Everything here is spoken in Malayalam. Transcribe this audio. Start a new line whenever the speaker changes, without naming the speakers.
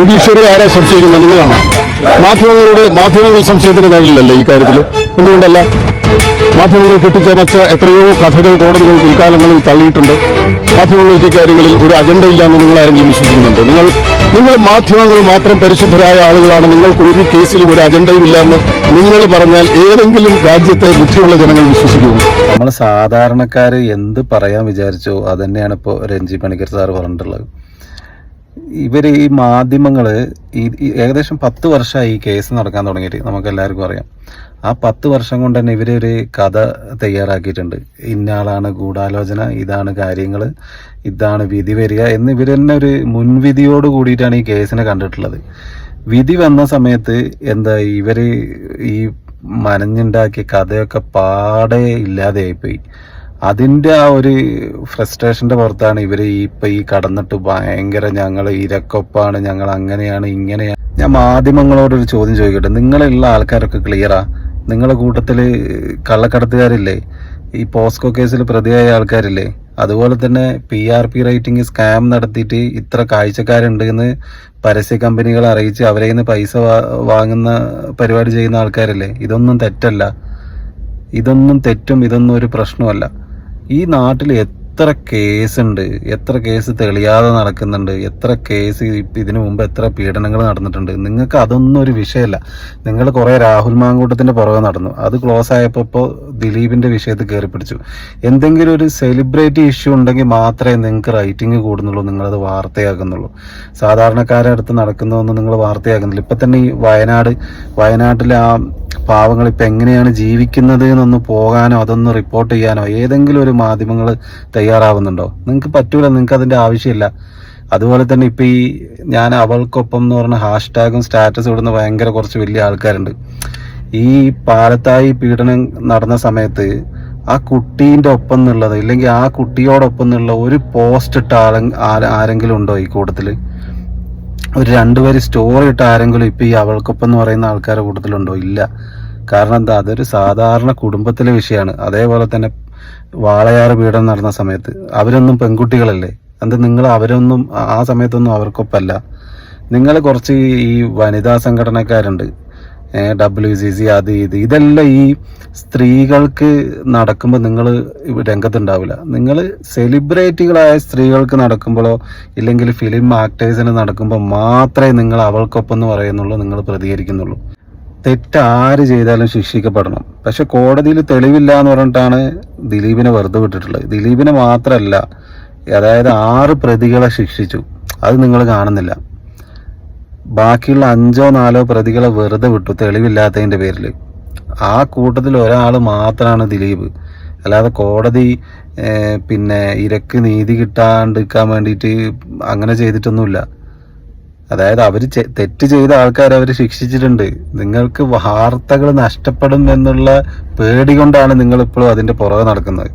ജുഡീഷ്യറി ആരെ സംശയിക്കുന്നത്? നിങ്ങളാണ് മാധ്യമങ്ങളുടെ മാധ്യമങ്ങൾ സംശയത്തിന് കാര്യമില്ലല്ലോ ഈ കാര്യത്തിൽ എന്തുകൊണ്ടല്ല? മാധ്യമങ്ങൾ കെട്ടിച്ചമച്ച എത്രയോ കഥകൾ കോടതികൾ പിൽക്കാലങ്ങളിൽ തള്ളിയിട്ടുണ്ട്. മാധ്യമങ്ങൾക്ക് കാര്യങ്ങളിൽ ഒരു അജണ്ട ഇല്ലാന്ന് നിങ്ങൾ ആരെങ്കിലും വിശ്വസിക്കുന്നുണ്ട്? നിങ്ങൾ നിങ്ങൾ മാധ്യമങ്ങൾ മാത്രം പരിശുദ്ധരായ ആളുകളാണ്. നിങ്ങൾക്ക് ഒരു കേസിലും ഒരു അജണ്ടയും ഇല്ലാന്ന് നിങ്ങൾ പറഞ്ഞാൽ ഏതെങ്കിലും രാജ്യത്തെ ബുദ്ധിയുള്ള ജനങ്ങൾ വിശ്വസിക്കുന്നു.
നമ്മൾ സാധാരണക്കാർ എന്ത് പറയാൻ വിചാരിച്ചോ തന്നെയാണ് ഇപ്പോൾ രഞ്ജി പണിക്കർ സാർ പറഞ്ഞിട്ടുള്ളത്. ഇവർ ഈ മാധ്യമങ്ങൾ ഈ ഏകദേശം പത്ത് വർഷമായി ഈ കേസ് നടക്കാൻ തുടങ്ങിയിട്ട് നമുക്ക് എല്ലാവർക്കും അറിയാം. ആ പത്ത് വർഷം കൊണ്ട് തന്നെ ഇവരൊരു കഥ തയ്യാറാക്കിയിട്ടുണ്ട്. ഇന്നയാളാണ് ഗൂഢാലോചന ഇതാണ് കാര്യങ്ങൾ ഇതാണ് വിധി വരിക എന്ന് ഇവർ തന്നെ ഒരു മുൻവിധിയോട് കൂടിയിട്ടാണ് ഈ കേസിനെ കണ്ടിട്ടുള്ളത്. വിധി വന്ന സമയത്ത് എന്താ ഇവർ ഈ മനഞ്ഞുണ്ടാക്കിയ കഥയൊക്കെ പാടെ ഇല്ലാതെയായിപ്പോയി. അതിന്റെ ആ ഒരു ഫ്രസ്ട്രേഷന്റെ പുറത്താണ് ഇവർ ഈ ഇപ്പം ഈ കടന്നിട്ട് ഭയങ്കര ഞങ്ങൾ ഇരക്കൊപ്പാണ് ഞങ്ങൾ അങ്ങനെയാണ് ഇങ്ങനെയാണ്. ഞാൻ മാധ്യമങ്ങളോടൊരു ചോദ്യം ചോദിക്കട്ടെ? നിങ്ങളുള്ള ആൾക്കാരൊക്കെ ക്ലിയറാ നിങ്ങളെ കൂട്ടത്തിൽ കള്ളക്കടത്തുകാരില്ലേ? ഈ പോസ്കോ കേസിൽ പ്രതിയായ ആൾക്കാരില്ലേ? അതുപോലെ തന്നെ P R P rating scam നടത്തിയിട്ട് ഇത്ര കാഴ്ചക്കാരുണ്ട് എന്ന് പരസ്യ കമ്പനികൾ അറിയിച്ച് അവരെ നിന്ന് പൈസ വാങ്ങുന്ന പരിപാടി ചെയ്യുന്ന ആൾക്കാരല്ലേ? ഇതൊന്നും തെറ്റല്ല. ഇതൊന്നും തെറ്റും ഇതൊന്നും ഒരു പ്രശ്നമല്ല ഈ നാട്ടിൽ എത്ര കേസുണ്ട്? എത്ര കേസ് തെളിയാതെ നടക്കുന്നുണ്ട്? എത്ര കേസ് ഇതിനു മുമ്പ് എത്ര പീഡനങ്ങൾ നടന്നിട്ടുണ്ട്? നിങ്ങൾക്ക് അതൊന്നും ഒരു വിഷയമല്ല. നിങ്ങൾ കുറെ രാഹുൽ മാങ്കൂട്ടത്തിന്റെ പുറകെ നടന്നു. അത് ക്ലോസ് ആയപ്പോൾ ഇപ്പോൾ ദിലീപിന്റെ വിഷയത്തിൽ കയറി പിടിച്ചു. എന്തെങ്കിലും ഒരു സെലിബ്രിറ്റി ഇഷ്യൂ ഉണ്ടെങ്കിൽ മാത്രമേ നിങ്ങൾക്ക് റൈറ്റിംഗ് കൂടുന്നുള്ളൂ നിങ്ങളത് വാർത്തയാക്കുന്നുള്ളൂ. സാധാരണക്കാരുടെ അടുത്ത് നടക്കുന്നതൊന്നും നിങ്ങൾ വാർത്തയാക്കുന്നില്ല. ഇപ്പൊ തന്നെ ഈ വയനാട് വയനാട്ടിലെ ആ പാവങ്ങൾ ഇപ്പം എങ്ങനെയാണ് ജീവിക്കുന്നത് എന്നൊന്ന് പോകാനോ അതൊന്ന് റിപ്പോർട്ട് ചെയ്യാനോ ഏതെങ്കിലും ഒരു മാധ്യമങ്ങൾ തയ്യാറാവുന്നുണ്ടോ? നിങ്ങൾക്ക് പറ്റൂല നിങ്ങൾക്ക് അതിന്റെ ആവശ്യമില്ല. അതുപോലെ തന്നെ ഇപ്പം ഈ ഞാൻ അവൾക്കൊപ്പം എന്ന് പറഞ്ഞ ഹാഷ്ടാഗും സ്റ്റാറ്റസ് ഇടുന്ന ഭയങ്കര കുറച്ച് വലിയ ആൾക്കാരുണ്ട്. ഈ പാലത്തായി പീഡനം നടന്ന സമയത്ത് ആ കുട്ടീന്റെ ഒപ്പം എന്നുള്ളത് ഇല്ലെങ്കിൽ ആ കുട്ടിയോടൊപ്പം എന്നുള്ള ഒരു പോസ്റ്റ് ഇട്ട ആരെങ്കിലും ഉണ്ടോ ഈ കൂട്ടത്തിൽ? ഒരു രണ്ടുപേര് സ്റ്റോറി ഇട്ട ആരെങ്കിലും ഇപ്പം ഈ അവൾക്കൊപ്പം എന്ന് പറയുന്ന ആൾക്കാരുടെ കൂട്ടത്തിലുണ്ടോ? ഇല്ല. കാരണം എന്താ? അതൊരു സാധാരണ കുടുംബത്തിലെ വിഷയമാണ്. അതേപോലെ തന്നെ വാളയാറ് പീഡനം നടന്ന സമയത്ത് അവരൊന്നും പെൺകുട്ടികളല്ലേ? എന്താ നിങ്ങൾ അവരൊന്നും ആ സമയത്തൊന്നും അവർക്കൊപ്പമല്ല നിങ്ങൾ കുറച്ച് ഈ വനിതാ സംഘടനക്കാരുണ്ട്. ഡബ്ല്യു സി സി അത് ഇത് ഇതെല്ലാം ഈ സ്ത്രീകൾക്ക് നടക്കുമ്പോൾ നിങ്ങൾ രംഗത്തുണ്ടാവില്ല. നിങ്ങൾ സെലിബ്രിറ്റികളായ സ്ത്രീകൾക്ക് നടക്കുമ്പോഴോ ഇല്ലെങ്കിൽ ഫിലിം ആക്ടേഴ്സിന് നടക്കുമ്പോൾ മാത്രമേ നിങ്ങൾ അവൾക്കൊപ്പം എന്ന് പറയുന്നുള്ളൂ നിങ്ങൾ പ്രതികരിക്കുന്നുള്ളൂ. തെറ്റ് ആര് ചെയ്താലും ശിക്ഷിക്കപ്പെടണം. പക്ഷെ കോടതിയിൽ തെളിവില്ല എന്ന് പറഞ്ഞിട്ടാണ് ദിലീപിനെ വെറുതെ വിട്ടിട്ടുള്ളത്. ദിലീപിനെ മാത്രമല്ല അതായത് ആറ് പ്രതികളെ ശിക്ഷിച്ചു. അത് നിങ്ങൾ കാണുന്നില്ല. ബാക്കിയുള്ള അഞ്ചോ നാലോ പ്രതികളെ വെറുതെ വിട്ടു തെളിവില്ലാത്തതിന്റെ പേരിൽ. ആ കൂട്ടത്തിൽ ഒരാൾ മാത്രമാണ് ദിലീപ്. അല്ലാതെ കോടതി പിന്നെ ഇരക്ക് നീതി കിട്ടാണ്ടിരിക്കാൻ വേണ്ടിയിട്ട് അങ്ങനെ ചെയ്തിട്ടൊന്നുമില്ല. അതായത് അവർ തെറ്റ് ചെയ്ത ആൾക്കാരെ അവർ ശിക്ഷിച്ചിട്ടുണ്ട്. നിങ്ങൾക്ക് വാർത്തകൾ നഷ്ടപ്പെടും എന്നുള്ള പേടി കൊണ്ടാണ് നിങ്ങൾ ഇപ്പോഴും അതിന്റെ പുറകെ നടക്കുന്നത്.